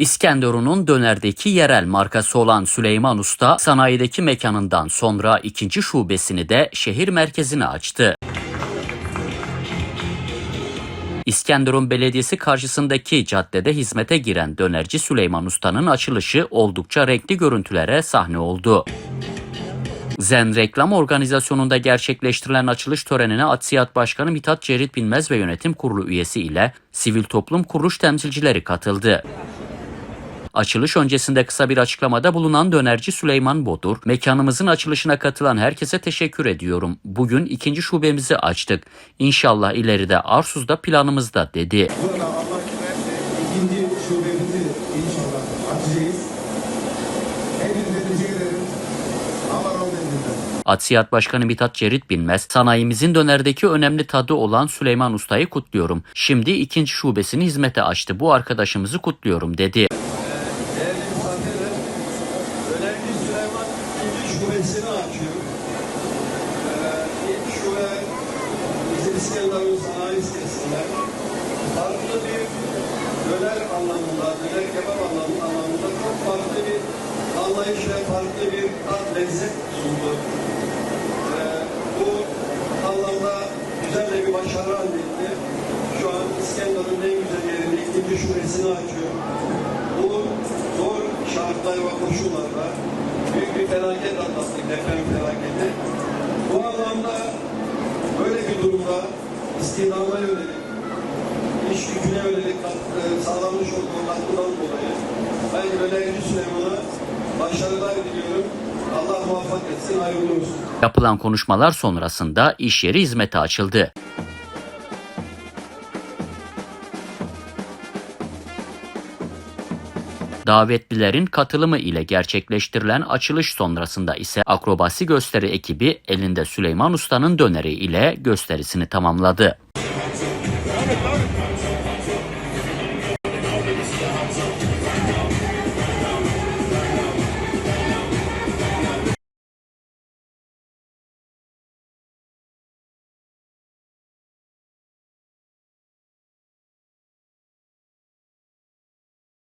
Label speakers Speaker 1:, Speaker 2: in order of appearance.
Speaker 1: İskenderun'un dönerdeki yerel markası olan Süleyman Usta, sanayideki mekanından sonra ikinci şubesini de şehir merkezine açtı. İskenderun Belediyesi karşısındaki caddede hizmete giren dönerci Süleyman Usta'nın açılışı oldukça renkli görüntülere sahne oldu. Zen Reklam Organizasyonu'nda gerçekleştirilen açılış törenine Atsiyat Başkanı Mithat Cerit Bilmez ve Yönetim Kurulu üyesi ile sivil toplum kuruluş temsilcileri katıldı. Açılış öncesinde kısa bir açıklamada bulunan dönerci Süleyman Bodur, mekanımızın açılışına katılan herkese teşekkür ediyorum. Bugün ikinci şubemizi açtık. İnşallah ileride Arsuz'da planımızda dedi.
Speaker 2: Burada Allah dilerse ikinci şubemizi inşallah açacağız. Hepinize teşekkür ederim. Allah razı olsun.
Speaker 1: Atsiyat Başkanı Mithat Cerit Bilmez, sanayimizin dönerdeki önemli tadı olan Süleyman Usta'yı kutluyorum. Şimdi ikinci şubesini hizmete açtı. Bu arkadaşımızı kutluyorum dedi.
Speaker 3: Değerli misafirler, Önemli Süleyman şubesini açıyor. Ee, şube bizim İskenderun sanayi sitesinde farklı bir döner anlamında, döner kebap anlamında, anlamında çok farklı bir anlayış ve farklı bir tat lezzet sundu. Ee, bu anlamda güzel de bir başarı elde. Şu an İskenderun'un en güzel yerinde ikinci şubesini açıyor. Bu zor şartlar ve koşullarda büyük bir felaket atlattık, deprem felaketi. Bu anlamda böyle bir durumda istihdama yönelik, iş gücüne yönelik katkı- sağlanmış olduğu katkıdan dolayı ben Önerci Süleyman'a başarılar diliyorum. Allah muvaffak etsin, hayırlı olsun.
Speaker 1: Yapılan konuşmalar sonrasında iş yeri hizmete açıldı. Davetlilerin katılımı ile gerçekleştirilen açılış sonrasında ise akrobasi gösteri ekibi elinde Süleyman Usta'nın döneri ile gösterisini tamamladı.